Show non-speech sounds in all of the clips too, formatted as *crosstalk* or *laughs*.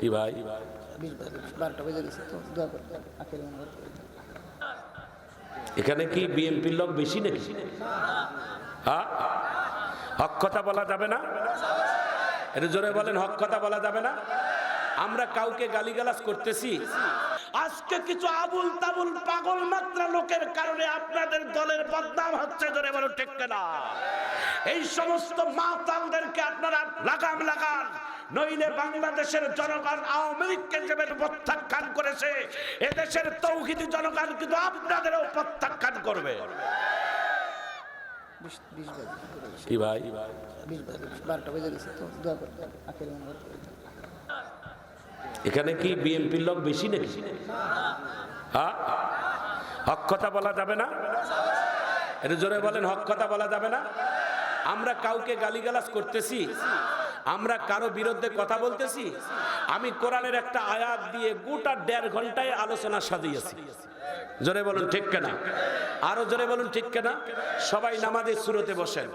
কি ভাই? এখানে কি বিএনপির লোক বেশি নাকি? হ্যাঁ হক কথা বলা যাবে না? এটা জোরে বলেন হক কথা বলা যাবে না? আমরা কাউকে গালিগালাজ করতেছি। আজকে কিছু আবুল তাবুল পাগল মাত্রা লোকের কারণে আপনাদের দলের বদনাম হচ্ছে ধরে বলো ঠিক না এই সমস্ত মাতালদেরকে আপনারা লাগাম লাগান। নইলে বাংলাদেশের জনগণ আওয়ামী লীগকে যেভাবে প্রত্যাখ্যান করেছে এদেশের তৌহিদি জনগণ কিন্তু আপনাদেরও প্রত্যাখ্যান করবে। কি ভাই? এখানে কি বিএনপির লোক বেশি নাকি? হ্যাঁ হক কথা বলা যাবে না? এটা জোরে বলেন হক কথা বলা যাবে না? আমরা কাউকে গালিগালাজ করতেছি? আমরা কারও বিরুদ্ধে কথা বলতেছি? আমি কোরআনের একটা আয়াত দিয়ে গোটা দেড় ঘন্টায় আলোচনা সাজিয়েছি। জোরে বলুন ঠিক কেনা? আরও জোরে বলুন ঠিক কেনা? সবাই নামাজের সুরতে বসেন।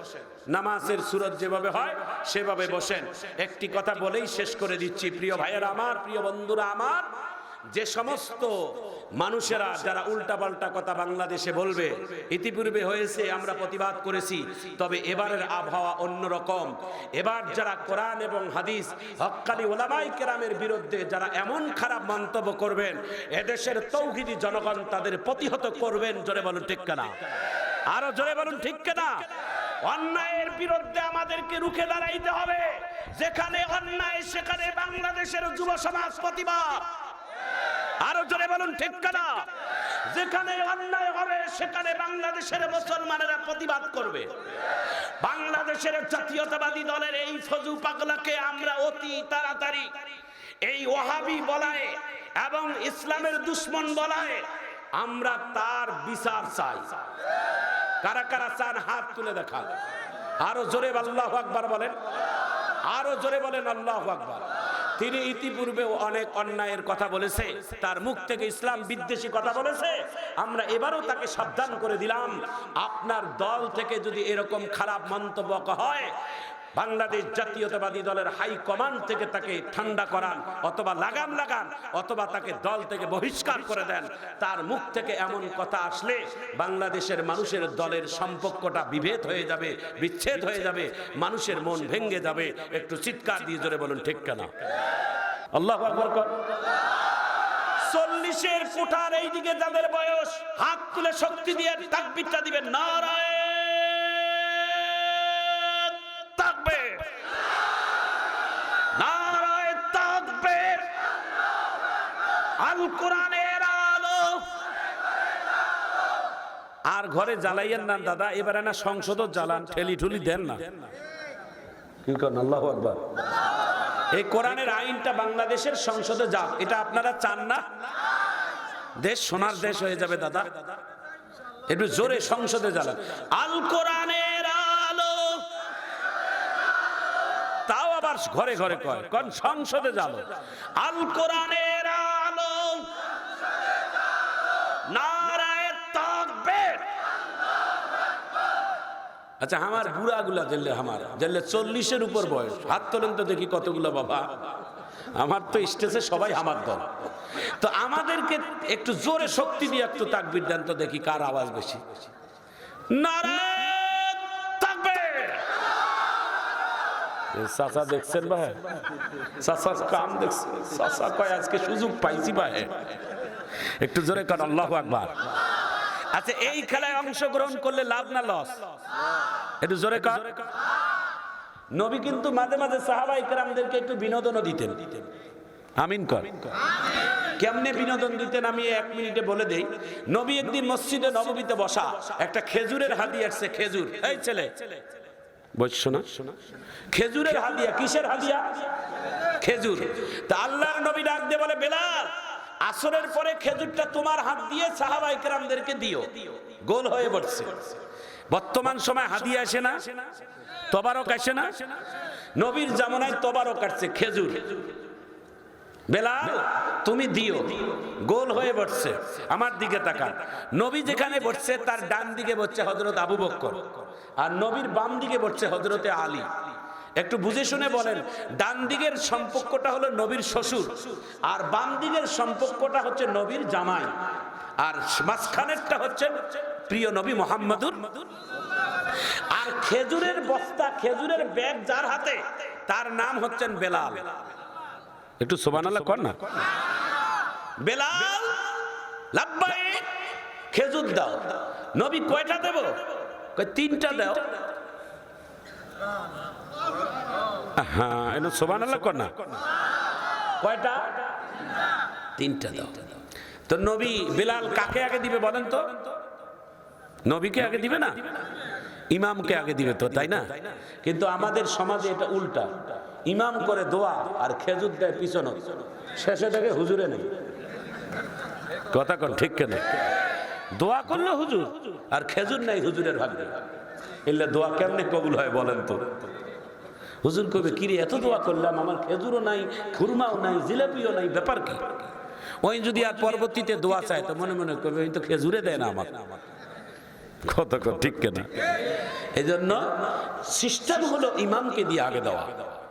নামাজের সুরত যেভাবে হয়, সেভাবে বসেন। একটি কথা বলেই শেষ করে দিচ্ছি। প্রিয় ভাইয়েরা আমার, প্রিয় বন্ধুরা আমার যে সমস্ত মানুষেরা যারা উল্টাপাল্টা কথা বাংলাদেশে বলবে, ইতিপূর্বে হয়েছে, আমরা প্রতিবাদ করেছি। তবে এবারের আবহাওয়া অন্যরকম। এবার যারা কোরআন এবং হাদিস হক্কানি ওলামাই কেরামের বিরুদ্ধে যারা এমন খারাপ মন্তব্য করবেন, এদেশের তৌহিদি জনগণ তাদের প্রতিহত করবেন, জোরে বলুন ঠিক কেনা? আরও জোরে বলুন ঠিক কেনা? অন্যায়ের বিরুদ্ধে আমাদেরকে রুখে দাঁড়াইতে হবে। যেখানে অন্যায়, সেখানে বাংলাদেশের যুব সমাজ প্রতিবাদ। আরও জোরে বলুন, ঠিক না যেখানে অন্যায় হবে, সেখানে বাংলাদেশের মুসলমানেরা প্রতিবাদ করবে। বাংলাদেশের জাতীয়তাবাদী দলের এই ফজু পাগলাকে আমরা অতি তাড়াতাড়ি এই ওহাবি বলায় এবং ইসলামের দুশ্মন বলায় আমরা তার বিচার চাই। কারা কারা চান, হাত তুলে দেখান। আরও জোরে আল্লাহ আকবার বলেন। আরও জোরে বলেন, আল্লাহ আকবার। তিনি ইতিপূর্বে অনেক অন্যায়ের কথা বলেছে। তার মুখ থেকে ইসলাম বিদ্বেষী কথা বলেছে। আমরা এবারও তাকে সাবধান করে দিলাম। আপনার দল থেকে যদি এরকম খারাপ মন্তব্য হয় বাংলাদেশ জাতীয়তাবাদী দলের হাই কমান্ড থেকে তাকে ঠান্ডা করান, অথবা লাগাম লাগান, অথবা তাকে দল থেকে বহিষ্কার করে দেন। তার মুখ থেকে এমন কথা আসলে বাংলাদেশের মানুষের দলের সম্পর্কটা বিভেদ হয়ে যাবে, বিচ্ছেদ হয়ে যাবে, মানুষের মন ভেঙে যাবে। একটু চিৎকার দিয়ে জোরে বলুন, ঠিক কেনা? আল্লাহ চল্লিশের কোঠার এইদিকে যাদের বয়স, হাত তুলে শক্তি দিয়ে তাকবিরটা দিবেন, নারায়ণ কোরআনের আলো। আর ঘরে জ্বালাইয়েন না দাদা এবারে না সংসদ জ্বালান ঠেলি ঠুলি দেন না। কি করেন? আল্লাহ আকবার। এই কোরআনের আইনটা বাংলাদেশের সংসদে যাক এটা আপনারা চান না? দেশ সোনার দেশ হয়ে যাবে দাদা। একটু জোরে সংসদে জ্বালান। আল কোরআনের আলো। তাও আবার ঘরে ঘরে কয় কোন সংসদে যাব আল কোরআনের আলো নারায় তাকবীর আচ্ছা আমার বুড়া গুলা জেলে আমার, জেলে চল্লিশের উপর বয়স। হাত তোলেন তো দেখি কতগুলো বাবা। আমার তো স্টেজে সবাই আমার দল। তো আমাদেরকে একটু জোরে শক্তি দিয়ে একটু তাকবির দেন তো দেখি কার আওয়াজ বেশি। চাচা দেখছেন ভাই? চাচা কাম দেখছেন? চাচা কয়, আজকে সুযোগ পাইছি ভাই। একটু জোরে কর আল্লাহ আকবার। আচ্ছা এই খেলায় অংশগ্রহণ করলে লাভ না লস? একটু জোরে কর। নবী কিন্তু মাঝে মাঝে সাহাবা ইকরামদেরকে একটু বিনোদনও দিতেন। আমিন কর। কেমনে বিনোদন দিতেন আমি এক মিনিটে বলে দেই। নবী একদিন মসজিদে নবমীতে বসা একটা খেজুরের হাদি আসছে, খেজুর। এই ছেলে। খেজুরের হাদিয়া কিসের হাদিয়া খেজুর। তা আল্লাহর নবী ডাক দিয়ে বলে, বেলাল আসরের পরে খেজুরটা তোমার হাত দিয়ে সাহাবাই কেরামদেরকে দিও। গোল হয়ে পড়ছে। বর্তমান সময় হাদিয়া আসে না? তবারক আসে না? নবীর জামানায় তবারক আসছে, খেজুর। বেলাল, তুমি দিও। গোল হয়ে বসছে আমার দিকে তাকান। নবী যেখানে বসছে, তার ডান দিকে বসছে হজরত আবু বক্কর। আর নবীর বাম দিকে বসছে হজরতে আলী। একটু বুঝে শুনে বলেন ডান দিকের সম্পর্কটা হলো নবীর শ্বশুর আর বাম দিকের সম্পর্কটা হচ্ছে নবীর জামাই আর মাঝখানেরটা হচ্ছে প্রিয় নবী মোহাম্মদুর। আর খেজুরের বস্তা খেজুরের ব্যাগ যার হাতে তার নাম হচ্ছেন বেলাল। একটু সোবানাল্লাহ কর না। বেলাল লাব্বাই খেজুর দাও। নবী কয়টা দেব? তিনটা দাও। হ্যাঁ এটা সোবানাল্লাহ কর না। কয়টা? তিনটা দাও। তো নবী বেলাল কাকে আগে দিবে বলেন তো? নবীকে আগে দিবে না? ইমামকে আগে দিবে তো, তাই না? কিন্তু আমাদের সমাজে এটা উল্টা। ইমাম করে দোয়া আর খেজুর দেয় পিছনে। শেষে দেখে হুজুরে নেই। কথা কন, ঠিক কেন? দোয়া করল হুজুর, আর খেজুর নাই হুজুরের ভাগ্যে। এলে দোয়া কেমনে কবুল হয় বলেন তো? হুজুর কবে কিরে এত দোয়া করলাম আমার খেজুরও নাই খুরমাও নাই জিলাপিও নাই ব্যাপার কি? ওই যদি আর পরবর্তীতে দোয়া চায় তো মনে মনে করবে ওই তো খেজুরে দেয় না আমার কত কত ঠিক কেনা। এই জন্য সিস্টেম হলো ইমামকে দিয়ে আগে দেওয়া।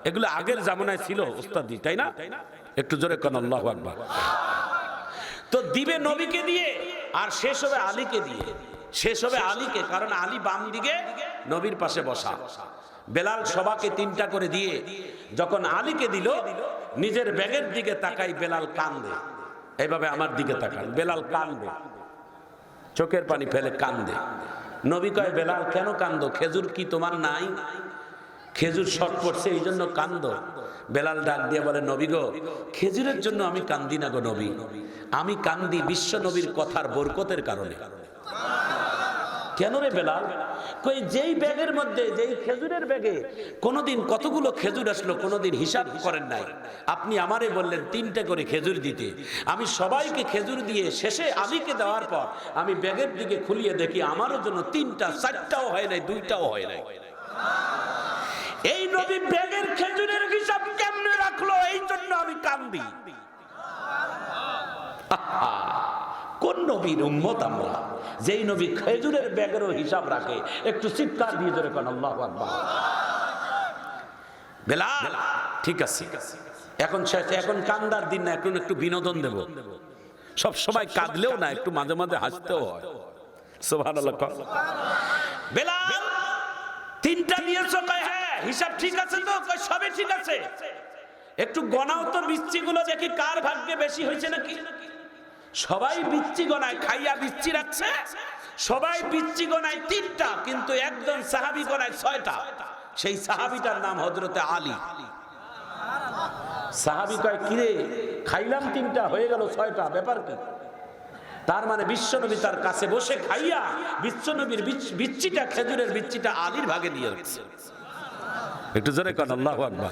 এগুলো আগের জামানায় ছিল উস্তাদি তাই না? একটু জোরে কেন আল্লাহ আকবার। তো দিবে নবীকে দিয়ে আর শেষ হবে আলীকে দিয়ে। শেষ হবে আলীকে কারণ আলী বাম দিকে নবীর পাশে বসা। বেলাল সবাকে তিনটা করে দিয়ে যখন আলীকে দিল, নিজের ব্যাগের দিকে তাকাই বেলাল কান্দে। এইভাবে আমার দিকে তাকান, বেলাল কান্দে। চোখের পানি ফেলে কান্দে। নবী কয়, বেলাল, কেন কান্দ? খেজুর কি তোমার নাই? খেজুর শর্ট পড়ছে এই জন্য কান্দ। বেলাল ডাক দিয়ে বলে, নবী গো, খেজুরের জন্য আমি কান্দি না গো নবী। আমি কান্দি বিশ্ব নবীর কথার বরকতের কারণে। কেন রে বেলাল? কই যেই ব্যাগের মধ্যে যেই খেজুরের ব্যাগে কোনোদিন কতগুলো খেজুর আসলো কোনোদিন হিসাব করেন নাই। আপনি আমারে বললেন তিনটে করে খেজুর দিতে। আমি সবাইকে খেজুর দিয়ে শেষে আলীকে দেওয়ার পর আমি ব্যাগের দিকে খুলিয়ে দেখি আমারও জন্য তিনটা চারটাও হয় নাই দুইটাও হয় নাই। এই নবী ব্যাগের খেজুরের হিসাব কেমনে রাখল? এই জন্য আমি কান্দি। আহা, *laughs* নবীর উম্মত আমরা। যেই নবী খেজুরের ব্যাগেরও হিসাব রাখে। একটু চিৎকার দিয়ে ধরে কোন, আল্লাহ ঠিক আছে। এখন শেষ, এখন কান্দার দিন না, এখন একটু বিনোদন দেব। সব সময় কাঁদলেও না, একটু মাঝে মাঝে হাসতেও হয়। হ্যাঁ একটু গনাও তো বিচ্ছি গুলো দেখি, কার ভাগ্যে বেশি হয়েছে নাকি? সবাই বিচ্ছি গনায় খাইয়া বিচ্ছি রাখছে। সবাই বিচ্ছি গনায় তিনটা, কিন্তু একজন সাহাবি গনায় ছয়টা। সেই সাহাবিটার নাম হজরতে আলী। সাহাবি কয়, কিরে, খাইলাম তিনটা, হয়ে গেল ছয়টা, ব্যাপার কি? তার মানে বিশ্বনবী তার কাছে বসে খাইয়া বিশ্বনবীর বিচ- বিচ্ছিটা, খেজুরের বিচ্ছিটা আলীর ভাগে নিয়ে একটু জোরে কন, আল্লাহ আকবার।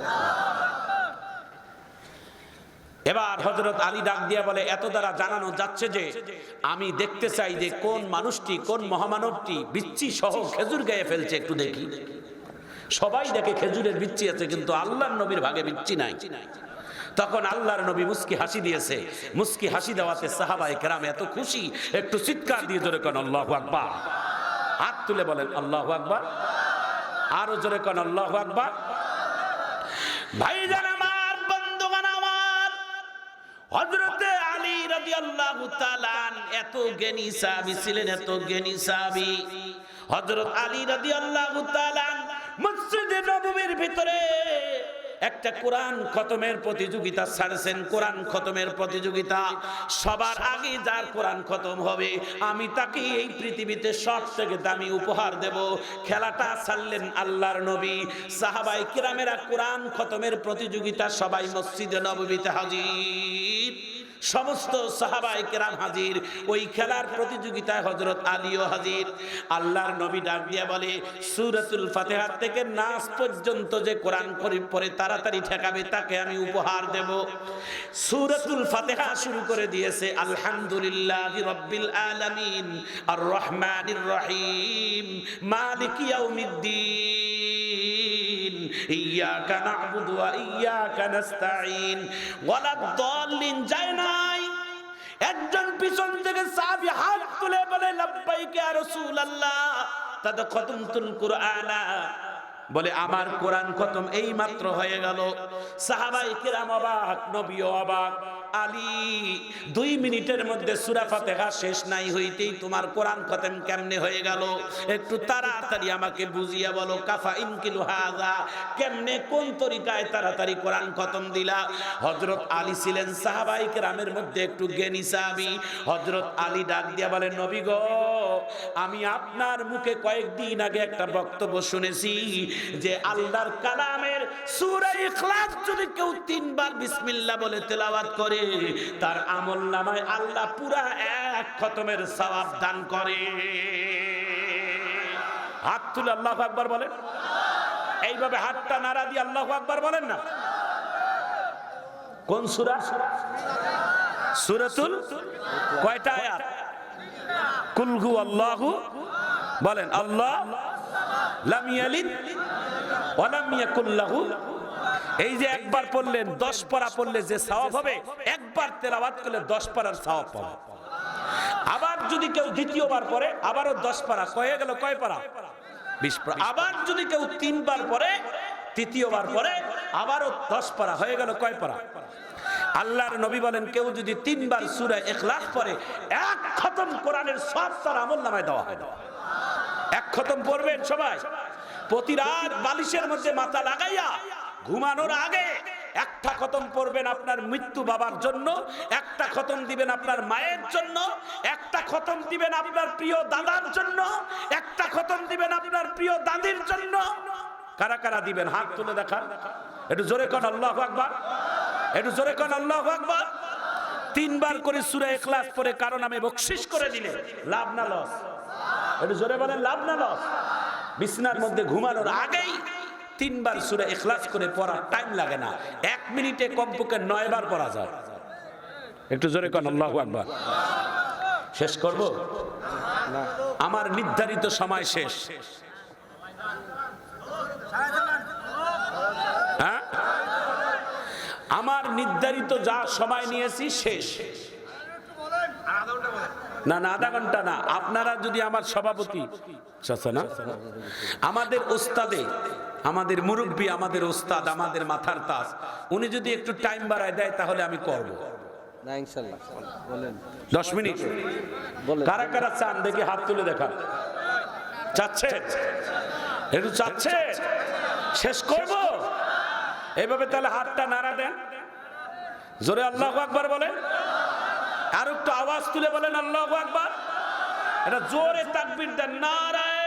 এবার হজরত আলী ডাক দিয়া বলে, এত দ্বারা জানানো যাচ্ছে যে আমি দেখতে চাই যে কোন মানুষটি, কোন মহামানবটি বিচ্ছি সহ খেজুর গায়ে ফেলছে, একটু দেখি। সবাই দেখে খেজুরের বিচ্ছি আছে, কিন্তু আল্লাহর নবীর ভাগে বিচ্ছি নাই। তখন আল্লাহর নবী মুস্কি হাসি দিয়েছে। মুস্কি হাসি দেওয়াতে সাহাবাই কেরাম এত খুশি, একটু চিৎকার দিয়ে জোরে কন, আল্লাহ আকবার। হাত তুলে বলেন, আল্লাহ আকবার। আরও জোরে কন, আল্লাহ আমার বন্ধুগণ আমার হযরতে আলী রাদিয়াল্লাহু তাআলা এত জ্ঞানী সাহাবী ছিলেন, এত জ্ঞানী সাহাবী। হযরত আলী রাদিয়াল্লাহু তাআলা মসজিদে নববীর ভিতরে একটা কোরআন খতমের প্রতিযোগিতা ছাড়ছেন, কোরআন খতমের প্রতিযোগিতা। সবার আগে যার কোরআন খতম হবে, আমি তাকে এই পৃথিবীতে সব থেকে দামি উপহার দেব। খেলাটা ছাড়লেন আল্লাহর নবী। সাহাবাই কিরামেরা কোরআন খতমের প্রতিযোগিতা সবাই মসজিদে নবীতে হাজির। সমস্ত সাহাবাই কেরাম হাজির। ওই খেলার প্রতিযোগিতায় হজরত আলীও হাজির। আল্লাহর নবী ডাক দিয়া বলে, সুরাতুল ফাতেহার থেকে নাচ পর্যন্ত যে কোরআন করিম পরে তাড়াতাড়ি ঠেকাবে, তাকে আমি উপহার দেব। সুরাতুল ফাতেহা শুরু করে দিয়েছে, আলহামদুলিল্লাহ রব্বিল আলামিন আর রহমানির রহিম, মালিক ইয়াউমিদ্দিন ইয়াকা না'বুদু ওয়া ইয়াকা নাস্তাঈন ওয়ালা দাল্লিন যায় একজন পিছন থেকে সাহাবি হাত তুলে বলে, লব্বাইকে আর রসুল আল্লাহ তাদের খতম তুল কুরআনা। বলে, আমার কোরআন খতম এই মাত্র হয়ে গেল। সাহাবাই কিরাম অবাক নবী অবাক। আলী, দুই মিনিটের মধ্যে সুরা ফাতেহা শেষ নাই হইতেই তোমার কোরআন খতম কেমনে হয়ে গেল? একটু তাড়াতাড়ি আমাকে বুঝিয়ে বলো, কাফা ইনকিলু হাযা, কেমনে, কোন তরিকায় তাড়াতাড়ি কোরআন খতম দিলা? হযরত আলী ছিলেন সাহাবাই কেরামের মধ্যে একটু জ্ঞানী সাহাবী। হযরত আলী ডাক দিয়া বলেন নবী গো, আমি আপনার মুখে কয়েকদিন আগে একটা বক্তব্য শুনেছি যে আল্লাহর কালামের সূরা ইখলাস যদি কেউ তিনবার বিসমিল্লাহ বলে তেলাওয়াত করে, তার আমল নামায় আল্লাহ পুরা এক খতমের সওয়াব দান করে। হাত তুলে আল্লাহু আকবার বলেন। এইভাবে হাতটা নাড়া দিয়ে আল্লাহু আকবার বলেন না। কোন সূরা? সূরাতুল কয়টা আয়াত? কুলহু আল্লাহু বলেন, আল্লাহ লাম ইয়ালিদ এই যে একবার পড়লেন 10 পারা পড়লে যে সওয়াব হবে, একবার তেলাওয়াত করলে 10 পারার সওয়াব পাবে। আবার যদি কেউ দ্বিতীয়বার পড়ে, আবারও 10 পারা। কয়ে গেল? কয় পারা? 20 পারা। আবার যদি কেউ তিনবার পড়ে, তৃতীয়বার পরে আবারও 10 পারা। হয়ে গেল? কয় পারা? আল্লাহর নবী বলেন, কেউ যদি তিনবার সূরা ইখলাস পড়ে, এক খতম কোরআনের সব তার আমল নামায় দেওয়া হয়। এক খতম পড়বেন সবাই? প্রতি রাত বালিশের মধ্যে মাথা লাগাইয়া ঘুমানোর আগে একটা খতম পড়বেন আপনার মৃত্যু বাবার জন্য, একটা খতম দিবেন আপনার মায়ের জন্য, একটা খতম দিবেন আপনার প্রিয় দাদার জন্য, একটা খতম দিবেন আপনার প্রিয় দাদির জন্য। কারা কারা দিবেন? হাত তুলে দেখান। একটু জোরে কন, আল্লাহ আকবার। একটু জোরে কন, আল্লাহ আকবার। তিনবার করে সূরা ইখলাস পড়ে কারণ আমি বকশিস করে দিলে লাভ না লস। একটু জোরে বলেন, লাভ না লস। বিছনার মধ্যে ঘুমানোর আগেই তিনবার সূরা ইখলাস করে পড়ার টাইম লাগে না। এক মিনিটে কমপক্ষে নয় বার পড়া যায়। একটু জোরে কন, আল্লাহু আকবার। শেষ করব? আমার নির্ধারিত সময় শেষ। হ্যাঁ? আমার নির্ধারিত যা সময় নিয়েছি, শেষ। না না আধা ঘণ্টা না। আপনারা যদি আমার সভাপতি না? আমাদের ওস্তাদে আমাদের মুরব্বী আমাদের ওস্তাদ আমাদের মাথার তাস উনি যদি একটু টাইম বাড়ায় দেয় তাহলে আমি করব। বলেন। দশ মিনিট। বলেন। কারা কারা চান দেখি হাত তুলে দেখা চাচ্ছে? একটু চাচ্ছে? শেষ করব? এইভাবে তাহলে হাতটা নাড়া দেন। জোরে আল্লাহ আকবার বলেন। আর একটু আওয়াজ তুলে বলেন, আল্লাহ আকবার। এটা জোরে তাকবির দেন। নারায়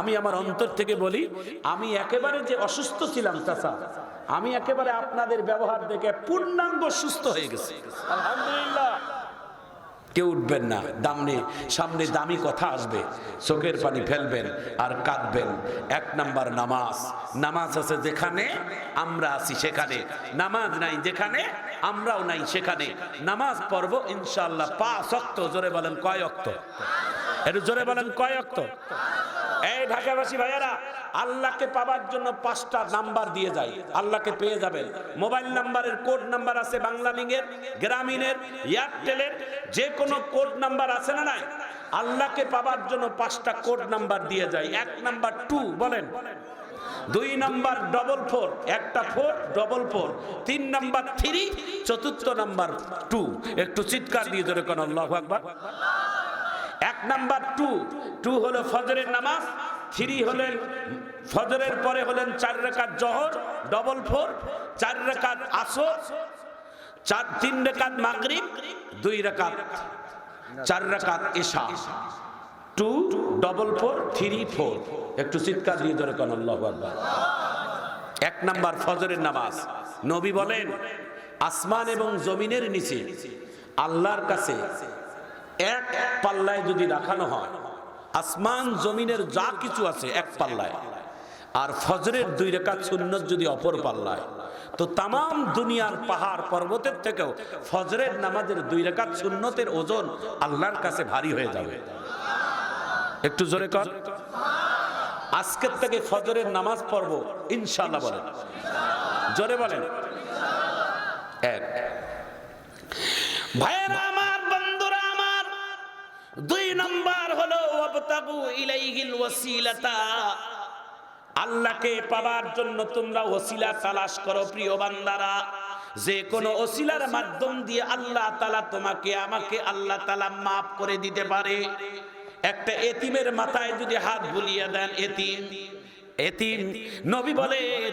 আমি আমার অন্তর থেকে বলি, আমি একেবারে যে অসুস্থ ছিলাম, চাচা আমি একেবারে আপনাদের ব্যবহার দেখে পূর্ণাঙ্গ সুস্থ হয়ে গেছি। আলহামদুলিল্লাহ। কেউ উঠবেন না দামনে সামনে দামি কথা আসবে চোখের পানি ফেলবেন আর কাঁদবেন। এক নাম্বার নামাজ নামাজ আছে যেখানে আমরা আছি সেখানে নামাজ নাই যেখানে আমরাও নাই সেখানে। নামাজ পড়ব ইনশাল্লাহ পাঁচ অক্ত জোরে বলেন কয় অক্ত? একটু জোরে বলেন, কয় অক্ত? এই ঢাকাবাসী ভাইয়ারা, আল্লাহকে পাবার জন্য পাঁচটা নাম্বার দিয়ে যাই, আল্লাহকে পেয়ে যাবেন। মোবাইল নাম্বারের কোড নাম্বার আছে বাংলা লিঙ্গের, গ্রামীণের, এয়ারটেলের যে কোনো কোড নাম্বার আছে না নাই? আল্লাহকে পাবার জন্য পাঁচটা কোড নাম্বার দিয়ে যায় এক নাম্বার টু, বলেন। দুই নাম্বার ডবল ফোর, একটা ফোর, ডবল ফোর। তিন নাম্বার থ্রি, চতুর্থ নাম্বার টু। একটু চিৎকার দিয়ে ধরে কোন, আল্লাহ আকবার। এক নাম্বার টু। টু হলো ফজরের নামাজ, থ্রি হলেন ফজরের পরে হলেন চার রেখাত জহর, ডবল ফোর, চার রেখাত আসর, চার, তিন রেখাত মাগরিব, দুই রেখাত, চার রেখাত এশা two, double four, three four. একটু চিৎকার দিয়ে ধরে আল্লাহ এক নাম্বার ফজরের নামাজ। নবী বলেন, আসমান এবং জমিনের নিচে আল্লাহর কাছে এক পাল্লায় যদি রাখানো হয়, আসমান জমিনের যা কিছু আছে এক পাল্লায়, আর ফজরের দুই রেখা সুন্নত যদি অপর পাল্লায়, তো তাম দুনিয়ার পাহাড় পর্বতের থেকেও ফজরের নামাজের দুই রেখা সুন্নতের ওজন আল্লাহর কাছে ভারী হয়ে যাবে। একটু জোরে কর। আজকের থেকে ফজরের নামাজ পড়ব ইনশাল্লাহ বলেন। জোরে বলেন। এক। ভাইয়েরা দুই নম্বর হলো ইলাইহিল ওয়াসিলাতা। আল্লাহকে পাওয়ার জন্য তোমরা ওসিলা তালাশ করো, প্রিয় বান্দারা। যে কোনো ওসিলার মাধ্যম দিয়ে আল্লাহ তালা তোমাকে, আমাকে আল্লাহ তালা মাফ করে দিতে পারে। একটা এতিমের মাথায় যদি হাত বুলিয়ে দেন, এতিম। এতিম। নবী বলেন,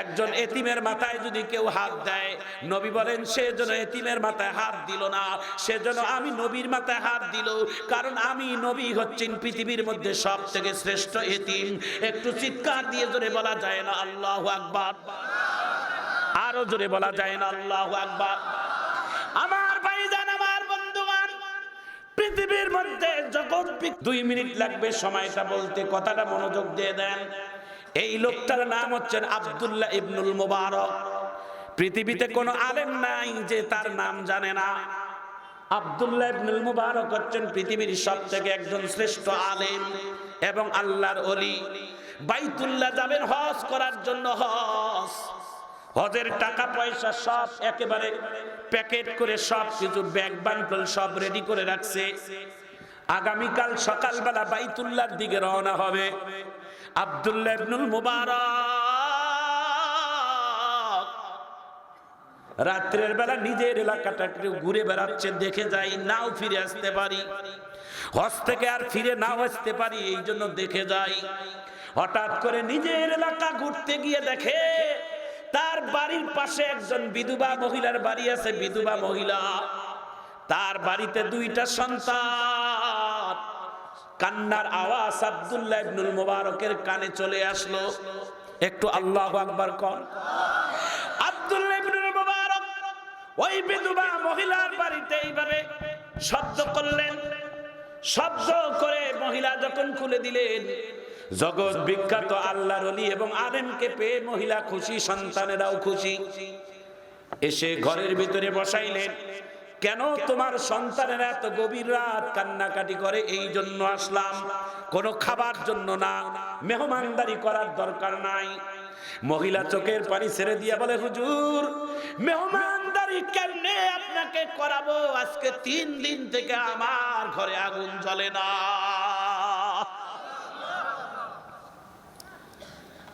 একজন এতিমের মাথায় যদি কেউ হাত দেয়, নবী বলেন, সে যেন এতিমের মাথায় হাত দিল না সেজন্য আমি নবীর মাথায় হাত দিল, কারণ আমি নবী হচ্ছেন পৃথিবীর মধ্যে সব থেকে শ্রেষ্ঠ এতিম। একটু চিৎকার দিয়ে জোরে বলা যায় না, আল্লাহ আকবার। আরও জোরে বলা যায় না, আল্লাহ আকবার। আমার ভাইজান, আমার বন্ধুগণ, পৃথিবীর মধ্যে জগৎ দুই মিনিট লাগবে, সময়টা বলতে, কথাটা মনোযোগ দিয়ে দেন। এই লোকটার নাম হচ্ছেন আব্দুল্লাহ ইবনুল মুবারক। পৃথিবীতে কোনো আলেম নাই যে তার নাম জানে না। আব্দুল্লাহ ইবনুল মুবারক হচ্ছেন পৃথিবীর সব থেকে একজন শ্রেষ্ঠ আলেম এবং আল্লাহর অলি বাইতুল্লাহ যাবেন হজ করার জন্য হজ। হজের টাকা পয়সা সব একেবারে প্যাকেট করে সব কিছু ব্যাগ বান্টল সব রেডি করে রাখছে। আগামীকাল সকালবেলা বাইতুল্লাহর দিকে রওনা হবে। আব্দুল্লাহ মুবারক। রাত্রের বেলা নিজের এলাকাটা একটু ঘুরে বেড়াচ্ছে, দেখে যাই, নাও ফিরে আসতে পারি। হজ থেকে আর ফিরে নাও আসতে পারি, এই জন্য দেখে যাই। হঠাৎ করে নিজের এলাকা ঘুরতে গিয়ে দেখে তার বাড়ির পাশে একজন বিধবা মহিলার বাড়ি আছে, বিধবা মহিলা। তার বাড়িতে দুইটা সন্তান। কান্নার আওয়াজ আব্দুল্লাহ ইবনুল মুবারকের কানে চলে আসলো। একটু আল্লাহ আকবার কর আব্দুল্লাহ ইবনুল মুবারক ওই বিধবা মহিলার বাড়িতে এইভাবে শব্দ করলেন। শব্দ করে মহিলা যখন খুলে দিলেন, জগৎ বিখ্যাত আল্লাহর অলি এবং আলেমকে পেয়ে মহিলা খুশি, সন্তানেরাও খুশি। এসে ঘরের ভিতরে বসাইলেন। কেন তোমার সন্তানেরা এত গভীর রাত কান্নাকাটি করে? এই জন্য আসলাম। কোনো খাবার জন্য না। মেহমানদারি করার দরকার নাই। মহিলা চোখের পানি ছেড়ে দিয়ে বলে, হুজুর, মেহমানদারি কেমনে আপনাকে করাবো? আজকে তিন দিন থেকে আমার ঘরে আগুন জ্বলে না।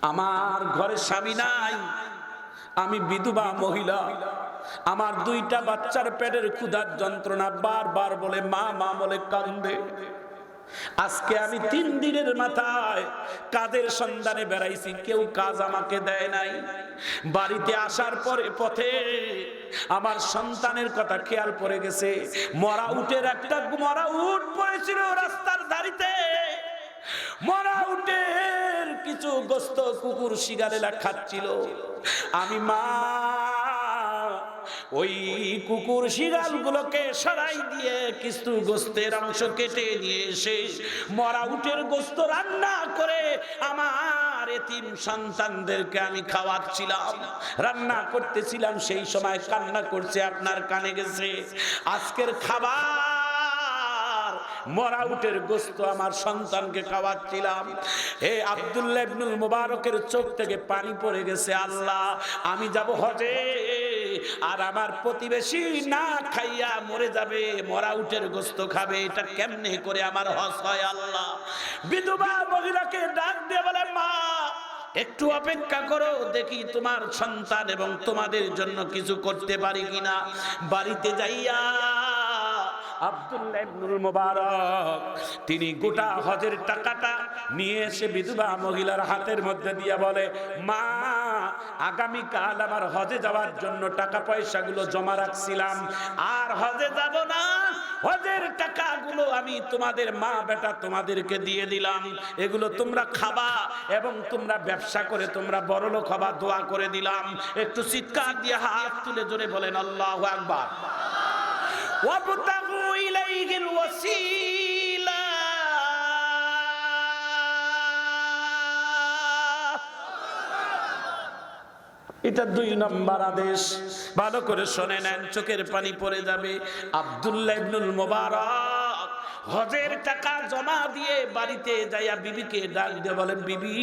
আমার ঘরে স্বামী নাই। আমি বিধবা মহিলা। আমার দুইটা বাচ্চার পেটের ক্ষুধার যন্ত্রণা বারবার বলে, মা মা, বলে কান্দে। আজকে আমি তিন দিনের মাথায় কাদের সন্ধানে বেড়াইছি, কেউ কাজ আমাকে দেয় নাই। বাড়িতে আসার পরে পথে আমার সন্তানের কথা খেয়াল পড়ে গেছে। মরা উটের একটা, মরা উট পড়েছিল রাস্তার ধারিতে। মরা উটের কিছু গোস্ত কুকুর শিগারেলা খাচ্ছিল। আমি মা, ওই কুকুর শিগাল গুলোকে সরাই দিয়ে কিছু গোস্তের অংশ কেটে নিয়ে এসে মরা উটের গোস্ত রান্না করে আমার এতিম সন্তানদেরকে আমি খাওয়াচ্ছিলাম। রান্না করতেছিলাম, সেই সময় কান্না করছে, আপনার কানে গেছে। আজকের খাবার মরা উটের গোস্ত আমার সন্তানকে খাওয়াচ্ছিলাম। এ আব্দুল্লাহ ইবনুল মুবারকের চোখ থেকে পানি পড়ে গেছে, আল্লাহ, আমি যাব হজে। আর আমার প্রতিবেশী না খাইয়া মরে যাবে, মরা উটের গোস্ত খাবে, এটা কেমনে করে আমার হস হয়, আল্লাহ? বিধবা মহিলাকে ডাক দিয়ে বলে, মা, একটু অপেক্ষা করো, দেখি তোমার সন্তান এবং তোমাদের জন্য কিছু করতে পারি কিনা। বাড়িতে যাইয়া আব্দুল্লাহ ইবনুল মুবারক। তিনি গোটা হজের টাকাটা নিয়ে এসে বিধবা মহিলার হাতের মধ্যে দিয়ে বলে, মা আগামী কাল আমার হজে যাওয়ার জন্য টাকা পয়সাগুলো জমা রাখছিলাম। আর হজে যাব না। হজের টাকাগুলো আমি তোমাদের মা বেটা তোমাদেরকে দিয়ে দিলাম। এগুলো তোমরা খাবা এবং তোমরা ব্যবসা করে তোমরা বড় লোক হবা, দোয়া করে দিলাম। একটু চিৎকার দিয়ে হাত তুলে জোরে বলেন, আল্লাহ আকবার। وابتغوا إليه الوسيلة এটা দুই নম্বর আদেশ ভালো করে শুনে নেন চোখের পানি পড়ে যাবে আব্দুল্লাহ ইবনুল মুবারক হজের টাকা জমা দিয়ে বাড়িতে যাইয়া বিবিকে ডাক দিয়ে বলেন বিবি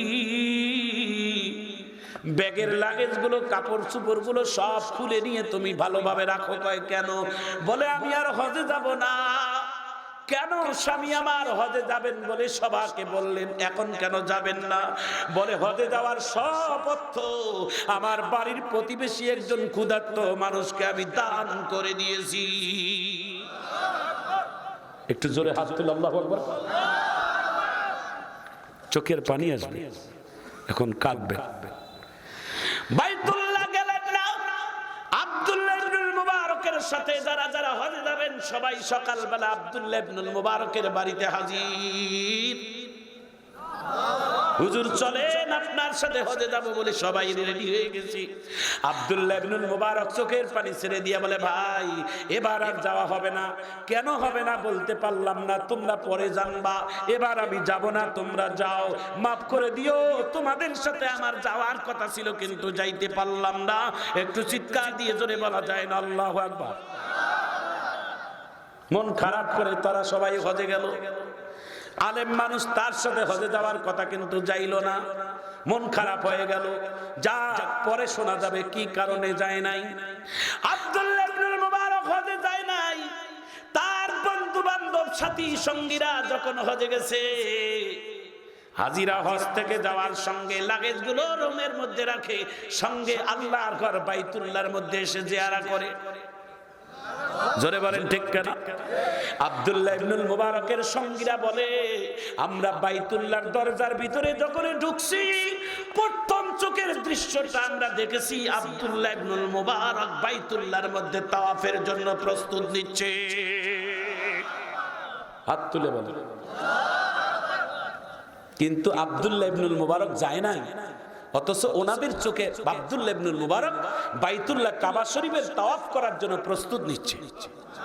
ব্যাগের লাগেজগুলো, কাপড় চুপড়গুলো সব খুলে নিয়ে তুমি ভালোভাবে রাখো। কয়, কেন? বলে, আমি আর হজে যাব না। কেন স্বামী আমার হজে যাবেন? বলে সবাকে বললেন, এখন কেন যাবেন না? বলে, হজে যাওয়ার সব অর্থ আমার বাড়ির প্রতিবেশী একজন ক্ষুধার্ত মানুষকে আমি দান করে দিয়েছি। একটু জোরে হাত তুলে, আল্লাহু চোখের পানি আসবে, এখন কাঁদবে। না। সাথে যারা যারা হজে যাবেন সবাই সকালবেলা আব্দুল্লাহ মুবারকের বাড়িতে হাজির। হুজুর চলেন, আপনার সাথে হজে যাব বলে সবাই রেডি হয়ে গেছি। আব্দুল্লাহ ইবনুল মুবারক চোখের পানি ছেড়ে দিয়ে বলে, ভাই, এবার আর যাওয়া হবে না। কেন হবে না? বলতে পারলাম না, তোমরা পরে জানবা। এবার আমি যাব না, তোমরা যাও। মাফ করে দিও, তোমাদের সাথে আমার যাওয়ার কথা ছিল, কিন্তু যাইতে পারলাম না। একটু চিৎকার দিয়ে জোরে বলা যায় না, আল্লাহু আকবার। মন খারাপ করে তারা সবাই হজে গেল। আলেম মানুষ তার সাথে হজে যাওয়ার কথা কিন্তু যাইল না। মন খারাপ হয়ে গেল। যা পরে শোনা যাবে, কি কারণে যায় নাই। আব্দুল্লাহ মুবারক হজে যায় নাই। তার বন্ধু বান্ধব সাথী, সঙ্গীরা যখন হজে গেছে, হাজিরা হজ থেকে যাওয়ার সঙ্গে লাগেজগুলো রুমের মধ্যে রাখে, সঙ্গে আল্লাহর ঘর বাইতুল্লাহর মধ্যে এসে জিয়ারা করে। জোরে বলেন ঠিক কেন? আব্দুল্লাহ ইবনুল মুবারকের সঙ্গীরা বলে, আমরা বাইতুল্লাহর দরজার ভিতরে যখন ঢুকছি, প্রথম চোখের দৃশ্যটা আমরা দেখেছি আব্দুল্লাহ ইবনুল মুবারক বাইতুল্লাহর মধ্যে তাওয়াফের জন্য প্রস্তুত নিচ্ছে। হাত তুলে বলে কিন্তু আব্দুল্লাহ ইবনুল মুবারক যায় নাই। অথচ ওনাদের চোখে আব্দুল্লাবনুল মুবারক বাইতুল্লাহ কাবা শরীফের তাওয়াফ করার জন্য প্রস্তুত নিচ্ছে।